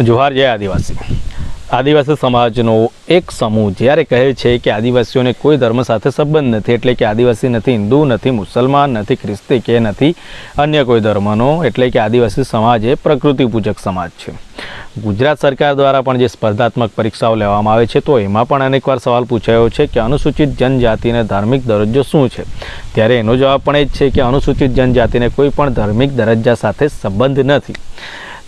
જોહાર જય આદિવાસી. આદિવાસી સમાજનો એક સમૂહ જ્યારે કહે છે કે આદિવાસીઓને કોઈ ધર્મ સાથે સંબંધ નથી એટલે કે આદિવાસી નથી, હિન્દુ નથી, મુસલમાન નથી, ખ્રિસ્તી કે નથી, અન્ય કોઈ ધર્મનો એટલે કે આદિવાસી સમાજ એ પ્રકૃતિ પૂજક સમાજ છે. ગુજરાત સરકાર દ્વારા પણ જે સ્પર્ધાત્મક પરીક્ષાઓ લેવામાં આવે છે તો એમાં પણ અનેકવાર સવાલ પૂછાયો છે કે અનુસૂચિત જનજાતિને ધાર્મિક દરજ્જો શું છે? ત્યારે એનો જવાબ પણ એ જ છે કે અનુસૂચિત જનજાતિને કોઈ પણ ધાર્મિક દરજ્જા સાથે સંબંધ નથી.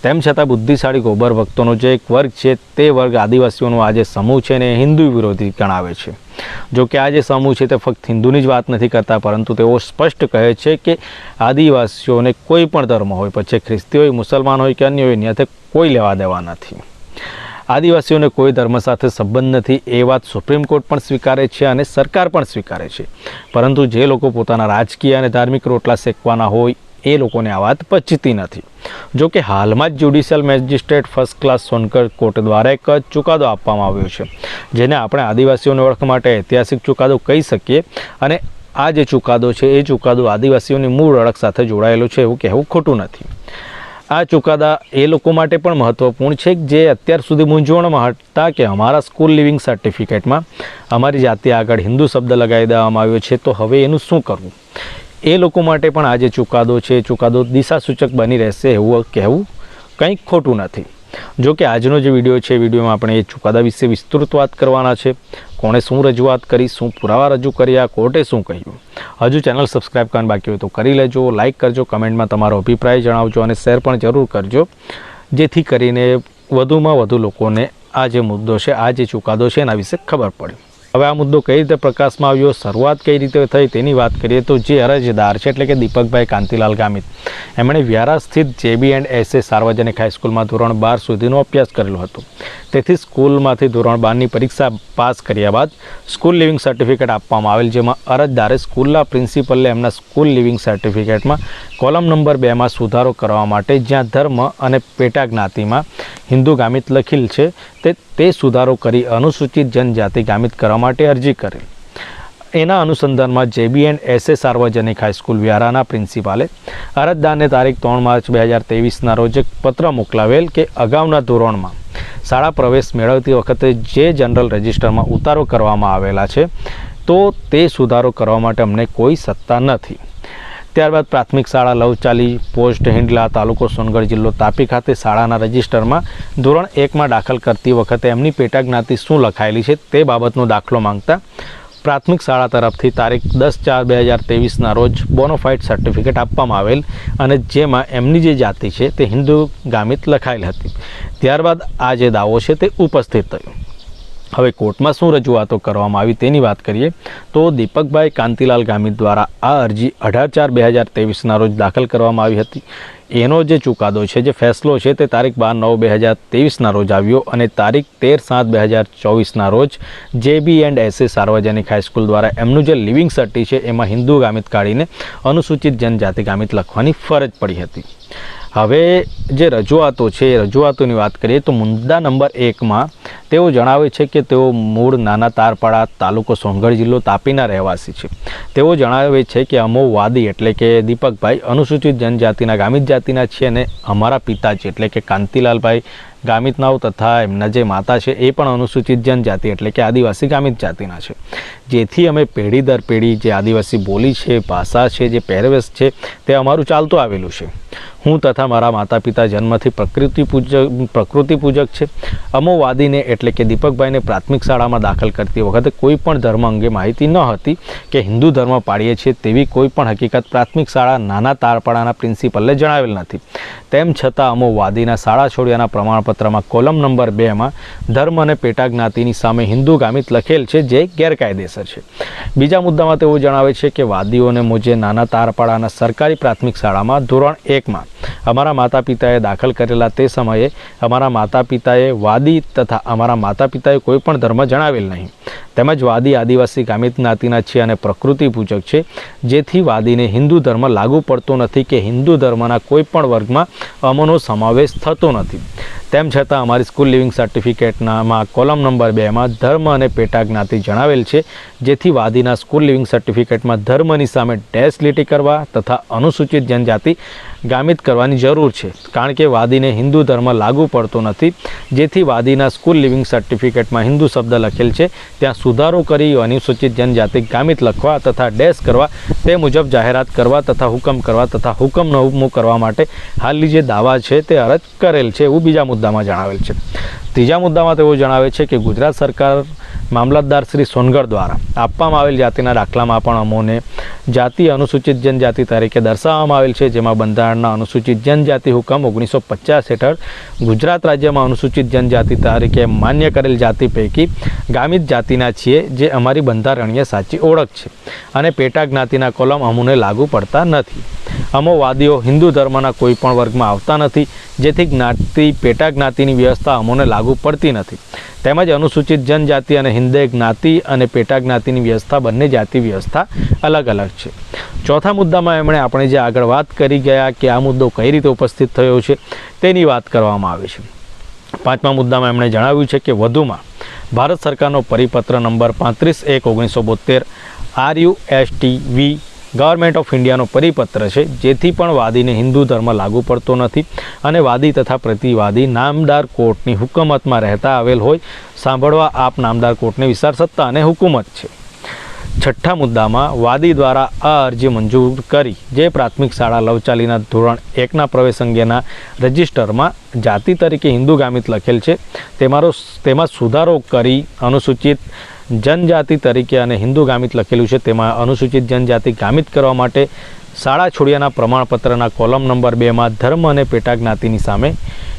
તેમ છતાં બુદ્ધિશાળી ગોબર ભક્તોનો જે એક વર્ગ છે, તે વર્ગ આદિવાસીઓનો આ સમૂહ છે ને હિન્દુ વિરોધી ગણાવે છે. જો કે આ જે સમૂહ છે, તે ફક્ત હિન્દુની જ વાત નથી કરતા, પરંતુ તેઓ સ્પષ્ટ કહે છે કે આદિવાસીઓને કોઈ પણ ધર્મ હોય, પછી ખ્રિસ્તી હોય, મુસલમાન હોય કે અન્ય હોય એની કોઈ લેવા દેવા નથી. આદિવાસીઓને કોઈ ધર્મ સાથે સંબંધ નથી, એ વાત સુપ્રીમ કોર્ટ પણ સ્વીકારે છે અને સરકાર પણ સ્વીકારે છે. પરંતુ જે લોકો પોતાના રાજકીય અને ધાર્મિક રોટલા શેકવાના હોય એ લોકોને આ વાત પચતી નથી. જો કે હાલમાં જ judicial magistrate first class Sonkar court દ્વારા એક ચુકાદો આપવામાં આવ્યો છે, જેને આપણે આદિવાસીઓની ઓળખ માટે ઐતિહાસિક ચુકાદો કહી શકીએ અને આ જે ચુકાદો છે, એ ચુકાદો આદિવાસીઓની મૂળ ઓળખ સાથે જોડાયેલો છે એવું કહેવું ખોટું નથી. આ ચુકાદા એ લોકો માટે પણ મહત્ત્વપૂર્ણ છે જે અત્યાર સુધી મૂંઝવણમાં હતા કે અમારા સ્કૂલ લિવિંગ સર્ટિફિકેટમાં અમારી જાતિ આગળ હિન્દુ શબ્દ લગાવી દેવામાં આવ્યો છે, તો હવે એનું શું કરવું? એ લોકો માટે પણ આજે ચુકાદો છે. ચુકાદો દિશાસૂચક બની રહેશે એવું કહેવું કંઈક ખોટું નથી. જો કે આજનો જે વીડિયો છે વિડીયોમાં આપણે એ ચુકાદા વિશે વિસ્તૃત વાત કરવાના છે. કોણે શું રજૂઆત કરી, શું પુરાવા રજૂ કર્યા, કોર્ટે શું કહ્યું? હજુ ચેનલ સબસ્ક્રાઈબ કરવાનું બાકી હોય તો કરી લેજો, લાઇક કરજો, કમેન્ટમાં તમારો અભિપ્રાય જણાવજો અને શેર પણ જરૂર કરજો. જેથી કરીને વધુમાં વધુ લોકોને આ જે મુદ્દો છે, આ જે ચુકાદો છે, એના વિશે ખબર પડે. હવે આ મુદ્દો કઈ રીતે પ્રકાશમાં આવ્યો, શરૂઆત કઈ રીતે થઈ તેની વાત કરીએ તો જે અરજદાર છે, એટલે કે દીપકભાઈ કાંતિલાલ ગામિત, એમણે વ્યારા સ્થિત જેબી એન્ડ એસએ સાર્વજનિક હાઈસ્કૂલમાં ધોરણ બાર સુધીનો અભ્યાસ કરેલો હતો. તેથી સ્કૂલમાંથી ધોરણ બારની પરીક્ષા પાસ કર્યા બાદ સ્કૂલ લિવિંગ સર્ટિફિકેટ આપવામાં આવેલ, જેમાં અરજદારે સ્કૂલના પ્રિન્સિપલને એમના સ્કૂલ લિવિંગ સર્ટિફિકેટમાં કોલમ નંબર બેમાં સુધારો કરવા માટે જ્યાં ધર્મ અને પેટા જ્ઞાતિમાં હિન્દુ ગામિત લખેલ છે તે તે સુધારો કરી અનુસૂચિત જનજાતિ ગામિત કરવા માટે અરજી કરેલ એના અનુસંધાનમાં જેબી એન્ડ એસએ સાર્વજનિક હાઈસ્કૂલ વ્યારાના પ્રિન્સિપાલે અરજદારને તારીખ ત્રણ માર્ચ બે હજાર તેવીસના રોજ પત્ર મોકલાવેલ કે અગાઉના ધોરણમાં શાળા પ્રવેશ મેળવતી વખતે જે જનરલ રજિસ્ટરમાં ઉતારો કરવામાં આવેલા છે, તો તે સુધારો કરવા માટે અમને કોઈ સત્તા નથી. ત્યારબાદ પ્રાથમિક શાળા લવચાલી પોસ્ટ હિંડલા તાલુકો સોનગઢ જિલ્લો તાપી ખાતે શાળાના રજિસ્ટરમાં ધોરણ એકમાં દાખલ કરતી વખતે એમની પેટા જ્ઞાતિ શું લખાયેલી છે તે બાબતનો દાખલો માંગતા પ્રાથમિક શાળા તરફથી તારીખ દસ ચાર બે હજાર તેવીસના રોજ બોનોફાઇડ સર્ટિફિકેટ આપવામાં આવેલ અને જેમાં એમની જે જાતિ છે તે હિન્દુ ગામિત લખાયેલ હતી. ત્યારબાદ આ જે દાવો છે તે ઉપસ્થિત થયો. હવે કોર્ટમાં શું રજૂઆતો કરવામાં આવી તેની વાત કરીએ, તો દીપકભાઈ કાંતિલાલ ગામિત દ્વારા આ અરજી અઢાર ચાર બે હજાર તેવીસના રોજ દાખલ કરવામાં આવી હતી. એનો જે ચુકાદો છે, જે ફેસલો છે તે તારીખ બાર નવ બે હજાર તેવીસના રોજ આવ્યો અને તારીખ તેર સાત બે હજાર ચોવીસના રોજ જેબી એન્ડ એસએ સાર્વજનિક હાઈસ્કૂલ દ્વારા એમનું જે લિવિંગ સર્ટી છે એમાં હિન્દુ ગામિત કાઢીને અનુસૂચિત જનજાતિ ગામિત લખવાની ફરજ પડી હતી. હવે જે રજૂઆતો છે, એ રજૂઆતોની વાત કરીએ તો મુદ્દા નંબર એકમાં તેઓ જણાવે છે કે તેઓ મૂળ નાના તારપાડા તાલુકો સોનગઢ જિલ્લો તાપીના રહેવાસી છે. તેઓ જણાવે છે કે અમો વાદી એટલે કે દીપકભાઈ અનુસૂચિત જનજાતિના, ગામિત જાતિના છે અને અમારા પિતાજી એટલે કે કાંતિલાલભાઈ ગામિતનાઓ તથા એમના જે માતા છે એ પણ અનુસૂચિત જનજાતિ એટલે કે આદિવાસી ગામિત જાતિના છે. જેથી અમે પેઢી દર પેઢી જે આદિવાસી બોલી છે, ભાષા છે, જે પહેરવેશ છે તે અમારું ચાલતું આવેલું છે. હું તથા મારા માતા પિતા જન્મથી પ્રકૃતિ પૂજક પ્રકૃતિ પૂજક છે. અમોવાદીને એટલે કે દીપકભાઈને પ્રાથમિક શાળામાં દાખલ કરતી વખતે કોઈ પણ ધર્મ અંગે માહિતી ન હતી કે હિન્દુ ધર્મ પાળીએ છીએ તેવી કોઈ પણ હકીકત પ્રાથમિક શાળા નાના તારપાડાના પ્રિન્સિપલને જણાવેલ નથી. તેમ છતાં અમોવાદીના શાળા છોડ્યાના પ્રમાણપત્રમાં કોલમ નંબર બેમાં ધર્મ અને પેટા જ્ઞાતિની સામે હિન્દુ ગામિત લખેલ છે જે ગેરકાયદેસર છે. બીજા મુદ્દામાં તેઓ જણાવે છે કે વાદીઓને મુજે નાના તારપાડાના સરકારી પ્રાથમિક શાળામાં ધોરણ એકમાં અમારા માતા પિતાએ દાખલ કરેલા તે સમયે અમારા માતા પિતાએ વાદી તથા અમારા માતા પિતાએ કોઈ પણ ધર્મ જણાવેલ નહીં. તેમજ વાદી આદિવાસી ગામિત જ્ઞાતિના છે અને પ્રકૃતિ પૂજક છે. જેથી વાદીને હિન્દુ ધર્મ લાગુ પડતો નથી કે હિન્દુ ધર્મના કોઈપણ વર્ગમાં અમોનો સમાવેશ થતો નથી. તેમ છતાં અમારી સ્કૂલ લિવિંગ સર્ટિફિકેટનામાં કોલમ નંબર બેમાં ધર્મ અને પેટા જ્ઞાતિ જણાવેલ છે. જેથી વાદીના સ્કૂલ લિવિંગ સર્ટિફિકેટમાં ધર્મની સામે ડેશ લીટી કરવા તથા અનુસૂચિત જનજાતિ ગામિત કરવાની જરૂર છે. કારણ કે વાદીને હિન્દુ ધર્મ લાગુ પડતો નથી. જેથી વાદીના સ્કૂલ લિવિંગ સર્ટિફિકેટમાં હિન્દુ શબ્દ લખેલ છે. ત્યાં સુધારો કરી અનુસૂચિત જનજાતિ ગામિત લખવા તથા ડેશ કરવા તે મુજબ જાહેરાત કરવા તથા હુકમ કરવા તથા હુકમ નવમું કરવા માટે હાલની જે દાવા છે તે અરજ કરેલ છે એવું બીજા મુદ્દામાં જણાવેલ છે. ત્રીજા મુદ્દામાં તેઓ જણાવે છે કે ગુજરાત સરકાર મામલતદાર શ્રી સોનગઢ દ્વારા આપવામાં આવેલ જાતિના દાખલામાં પણ અમોને જાતિ અનુસૂચિત જનજાતિ તરીકે દર્શાવવામાં આવેલ છે, જેમાં બંધારણના અનુસૂચિત જનજાતિ હુકમ ઓગણીસો પચાસ હેઠળ ગુજરાત રાજ્યમાં અનુસૂચિત જનજાતિ તરીકે માન્ય કરેલ જાતિ પૈકી ગામિત જાતિના છીએ, જે અમારી બંધારણીય સાચી ઓળખ છે અને પેટા જ્ઞાતિના કોલમ અમુને લાગુ પડતા નથી. અમો વાદીઓ હિન્દુ ધર્મના કોઈ પણ વર્ગમાં આવતા નથી, જેથી જ્ઞાતિ, પેટા જ્ઞાતિની વ્યવસ્થા અમોને લાગુ પડતી નથી. તેમજ અનુસૂચિત જનજાતિ અને હિન્દે જ્ઞાતિ અને પેટા જ્ઞાતિની વ્યવસ્થા બંને જાતિ વ્યવસ્થા અલગ અલગ છે. ચોથા મુદ્દામાં એમણે આપણે જે આગળ વાત કરી ગયા કે આ મુદ્દો કઈ રીતે ઉપસ્થિત થયો છે, તેની વાત કરવામાં આવી છે. પાંચમા મુદ્દામાં એમણે જણાવ્યું છે કે વધુમાં, ભારત સરકારનો પરિપત્ર નંબર પાંત્રીસ એક ઓગણીસો બોતેર R U S T V government of ઇન્ડિયાનો પરિપત્ર છે, જેથી પણ વાદીને હિન્દુ ધર્મ લાગુ પડતો નથી અને વાદી તથા પ્રતિવાદી નામદાર કોર્ટની હુકુમતમાં રહેતા આવેલ હોય, સાંભળવા આપ નામદાર કોર્ટની વિશાળ સત્તા અને હુકુમત છે. છઠ્ઠા મુદ્દામાં વાદી દ્વારા આ અરજી મંજૂર કરી, જે પ્રાથમિક શાળા લવચાલીના ધોરણ એકના પ્રવેશ અંગેના રજિસ્ટરમાં જાતિ તરીકે હિન્દુ ગામિત લખેલ છે. તેમારો તેમાં સુધારો કરી અનુસૂચિત જનજાતિ તરીકે અને હિન્દુ ગામિત લખેલું છે. તેમાં અનુસૂચિત જનજાતિ ગામિત કરવા માટે શાળા છોડિયાના પ્રમાણપત્રના કોલમ નંબર બેમાં ધર્મ અને પેટા જ્ઞાતિની સામે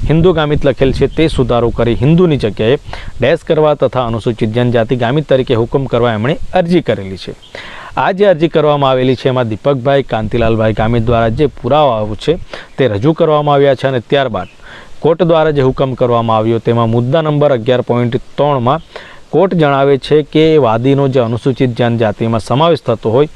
હિન્દુ ગામિત લખેલ છે. તે સુધારો કરી હિન્દુની જગ્યાએ ડેશ કરવા તથા અનુસૂચિત જનજાતિ ગામિત તરીકે હુકમ કરવા એમણે અરજી કરેલી છે. આ જે અરજી કરવામાં આવેલી છે, એમાં દીપકભાઈ કાંતિલાલભાઈ ગામિત દ્વારા જે પુરાવાઓ છે, તે રજૂ કરવામાં આવ્યા છે અને ત્યારબાદ કોર્ટ દ્વારા જે હુકમ કરવામાં આવ્યો, તેમાં મુદ્દા નંબર અગિયાર પોઈન્ટ ત્રણમાં કોર્ટ જણાવે છે કે વાદીનો જે અનુસૂચિત જનજાતિમાં સમાવેશ થતો હોય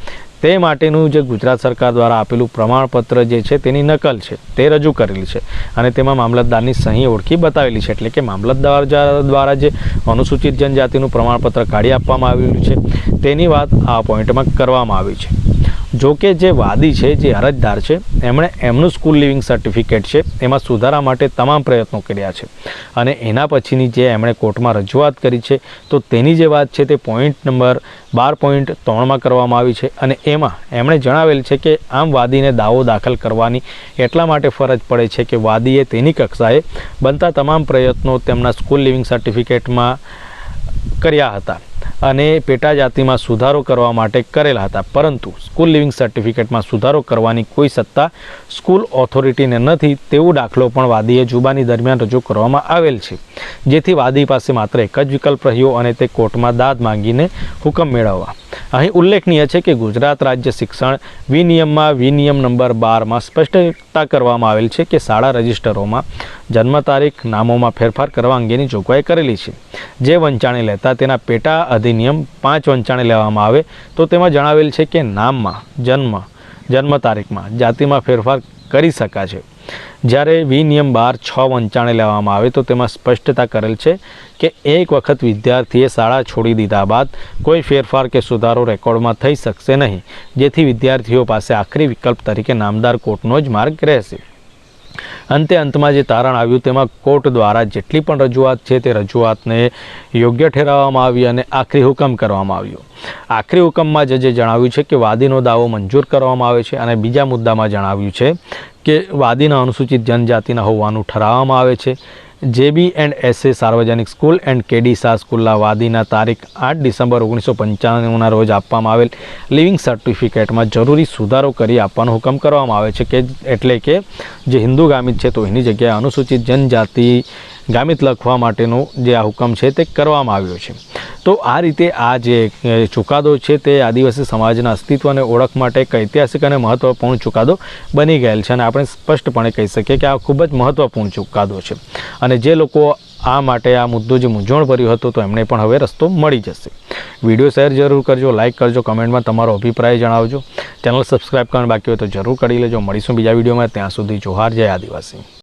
તે માટેનું જે ગુજરાત સરકાર દ્વારા આપેલું પ્રમાણપત્ર જે છે તેની નકલ છે તે રજૂ કરેલી છે. અને તેમાં મામલતદારની સહી ઓળખી બતાવેલી છે. એટલે કે મામલતદાર દ્વારા જે અનુસૂચિત જનજાતિનું પ્રમાણપત્ર કાઢી આપવામાં આવેલું છે તેની વાત આ પોઈન્ટમાં કરવામાં આવી છે. જો કે જે વાદી છે, જે અરજદાર છે, એમણે એમનું સ્કૂલ લિવિંગ સર્ટિફિકેટ છે, એમાં સુધારા માટે તમામ પ્રયત્નો કર્યા છે. અને એના પછીની જે એમણે કોર્ટમાં રજૂઆત કરી છે, તો તેની જે વાત છે તે પોઈન્ટ નંબર બાર પોઈન્ટ ત્રણમાં કરવામાં આવી છે. અને એમાં એમણે જણાવેલ છે કે આમ વાદીને દાવો દાખલ કરવાની એટલા માટે ફરજ પડે છે કે વાદીએ તેની કક્ષાએ બનતા તમામ પ્રયત્નો તેમના સ્કૂલ લિવિંગ સર્ટિફિકેટમાં કર્યા હતા. અને પેટા જાતિમાં સુધારો કરવા માટે કરેલા હતા. પરંતુ સ્કૂલ લિવિંગ સર્ટિફિકેટમાં સુધારો કરવાની કોઈ સત્તા સ્કૂલ ઓથોરિટીને નથી. તેવો દાખલો પણ વાદીએ જુબાની દરમિયાન રજૂ કરવામાં આવેલ છે. જેથી વાદી પાસે માત્ર એક જ વિકલ્પ રહ્યો અને તે કોર્ટમાં દાદ માંગીને હુકમ મેળવવા. અહીં ઉલ્લેખનીય છે કે ગુજરાત રાજ્ય શિક્ષણ વિનિયમમાં વિનિયમ નંબર બારમાં સ્પષ્ટતા કરવામાં આવેલ છે કે શાળા રજિસ્ટરોમાં જન્મ તારીખ, નામોમાં ફેરફાર કરવા અંગેની જોગવાઈ કરેલી છે. જે વંચાણે લેતા તેના પેટા અધિનિયમ પાંચ વંચાણે લેવામાં આવે તો તેમાં જણાવેલ છે કે નામમાં, જન્મ જન્મ તારીખમાં જાતિમાં ફેરફાર કરી શકાશે. જ્યારે વિનિયમ બાર છ વંચાણે લેવામાં આવે તો તેમાં સ્પષ્ટતા કરેલ છે કે એક વખત વિદ્યાર્થીએ શાળા છોડી દીધા બાદ કોઈ ફેરફાર કે સુધારો રેકોર્ડમાં થઈ શકશે નહીં, જેથી વિદ્યાર્થીઓ પાસે આખરી વિકલ્પ તરીકે નામદાર કોર્ટનો જ માર્ગ રહેશે. અંતે અંતમાં જે તારણ આવ્યું તેમાં કોર્ટ દ્વારા જેટલી પણ રજૂઆત છે તે રજૂઆતને યોગ્ય ઠેરવવામાં આવી અને આખરી હુકમ કરવામાં આવ્યો. આખરી હુકમમાં જજે જણાવ્યું છે કે વાદીનો દાવો મંજૂર કરવામાં આવે છે અને બીજા મુદ્દામાં જણાવ્યું છે કે વાદીના અનુસૂચિત જનજાતિના હોવાનું ઠરાવવામાં આવે છે. જેબી એન્ડ એસએ સાર્વજનિક સ્કૂલ એન્ડ કેડી શાહ સ્કૂલના વાદીના તારીખ આઠ ડિસેમ્બર ઓગણીસો પંચાણુંના રોજ આપવામાં આવેલ લિવિંગ સર્ટિફિકેટમાં જરૂરી સુધારો કરી આપવાનો હુકમ કરવામાં આવે છે કે એટલે કે જે હિન્દુ ગામિત છે તો એની જગ્યાએ અનુસૂચિત જનજાતિ ગામિત લખવા માટેનો જે આ હુકમ છે તે કરવામાં આવ્યો છે. તો આ રીતે આ જે ચુકાદો છે તે આદિવાસી સમાજના અસ્તિત્વ અને ઓળખ માટે એક ઐતિહાસિક અને મહત્ત્વપૂર્ણ ચુકાદો બની ગયેલ છે અને આપણે સ્પષ્ટપણે કહી શકીએ કે આ ખૂબ જ મહત્ત્વપૂર્ણ ચુકાદો છે. અને જે લોકો આ માટે આ મુદ્દો જે મૂંઝવણ ભર્યો હતો તો એમને પણ હવે રસ્તો મળી જશે. વીડિયો શેર જરૂર કરજો લાઇક કરજો, કમેન્ટમાં તમારો અભિપ્રાય જણાવજો. ચેનલ સબસ્ક્રાઈબ કરવાનું બાકી હોય તો જરૂર કરી લેજો. મળીશું બીજા વિડીયોમાં. ત્યાં સુધી જોહાર, જય આદિવાસી.